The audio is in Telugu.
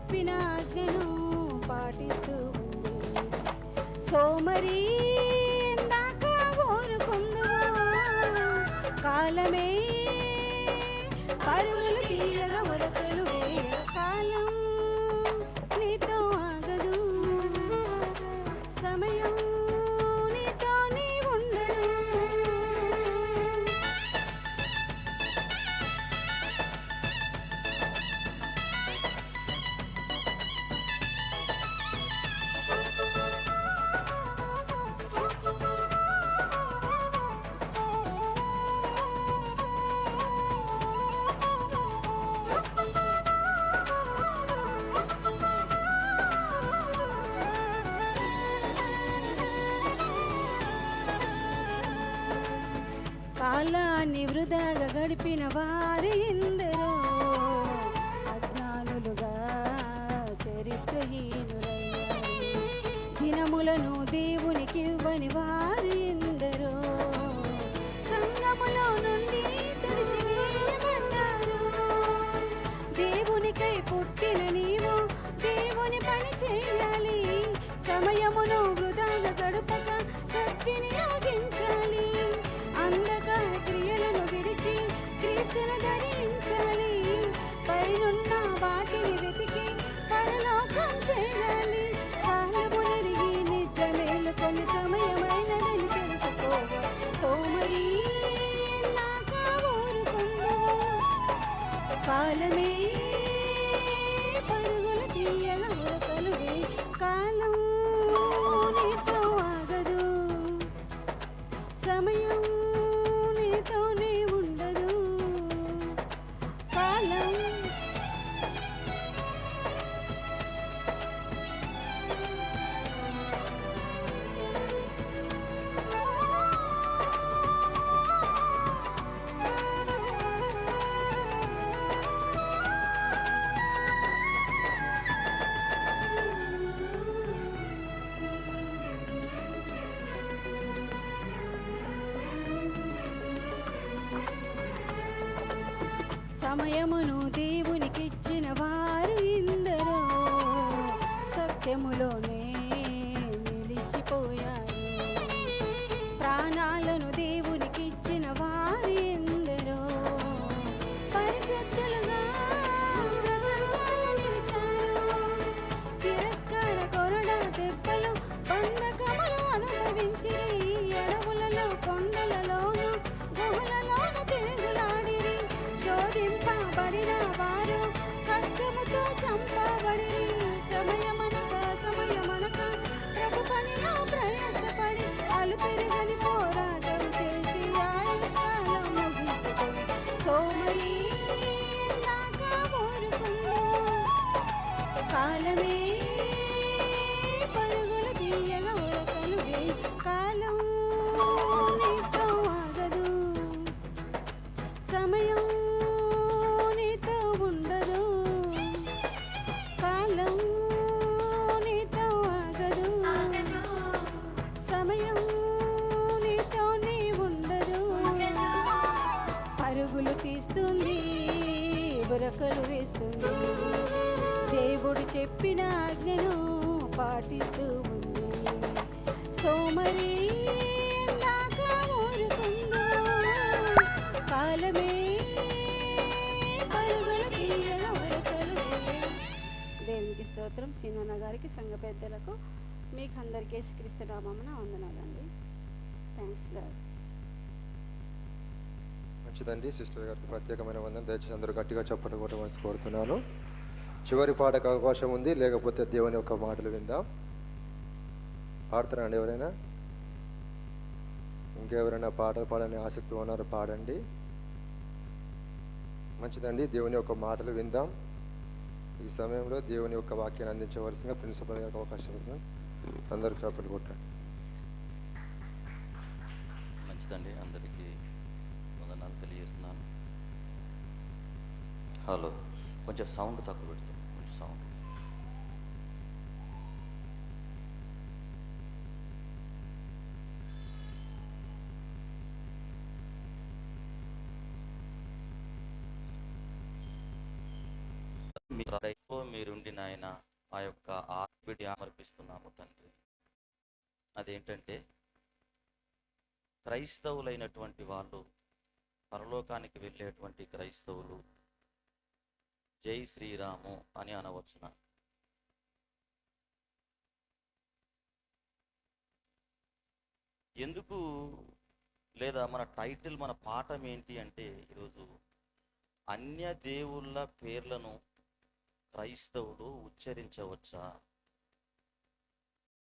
చెప్పిన ఆజ్ఞను పాటిస్తూ ఉంది సోమరి ఇందాక ఊరుకుందు కాలమే పరుగులు తీయగా ఉరకలు జీవితాన్ని వృధాగా గడిపిన వారు ఎందరో అజ్ఞానులుగా చరిత్రహీనులయ్యారు. దినములను దేవునికి ఇవ్వని వారు ఎందరో సంగములో నుండి సమయమును దేవునికిచ్చిన వారు ఇందరో సత్యములోనే చంపబడిరి సమయమనక సమయమనక ప్రభు పనిలో ప్రయాసపడి అలు పెరగని పోరా పరుగులు తీస్తుంది బురకలు వేస్తుంది. దేవుడు చెప్పిన ఆజ్ఞను పాటిస్తూ ఉంది. సోమరి కాలమే దేవునికి స్తోత్రం. సీనన్న గారికి సంఘ పెద్దలకు మీకు అందరికీ శ్రీ నామమున వందనాలండి. థ్యాంక్స్ గారు మంచిదండి సిస్టర్ గారికి ప్రత్యేకమైన వందనం. దయచేసి అందరూ గట్టిగా చెప్పడం కూడా మనసు కోరుతున్నాను. చివరి పాటకు అవకాశం ఉంది. లేకపోతే దేవుని యొక్క మాటలు విందాం. పాడుతారా అండి ఎవరైనా? ఇంకెవరైనా పాటలు పాడని ఆసక్తి ఉన్నారు పాడండి. మంచిదండి దేవుని యొక్క మాటలు విందాం. ఈ సమయంలో దేవుని యొక్క వాక్యాన్ని అందించవలసిన ప్రిన్సిపల్ గారికి అవకాశం ఉంది. అందరూ చప్పట్లు కొట్టండి. మంచిదండి అందరికీ వందనాలు తెలియజేస్తున్నాను. హలో కొంచెం సౌండ్ తక్కువ పెడుతుంది కొంచెం సౌండ్ మీ హృదయంలో మీరుండి నాయన ఆ యొక్క ఆర్పిడి సమర్పిస్తున్నాము తండ్రి. అదేంటంటే క్రైస్తవులైనటువంటి వాళ్ళు పరలోకానికి వెళ్ళేటువంటి క్రైస్తవులు. జై శ్రీరాము అని అనవచ్చున. ఎందుకు లేదా మన టైటిల్ మన పాఠం ఏంటి అంటే ఈరోజు అన్య దేవుళ్ళ పేర్లను క్రైస్తవుడు ఉచ్చరించవచ్చా?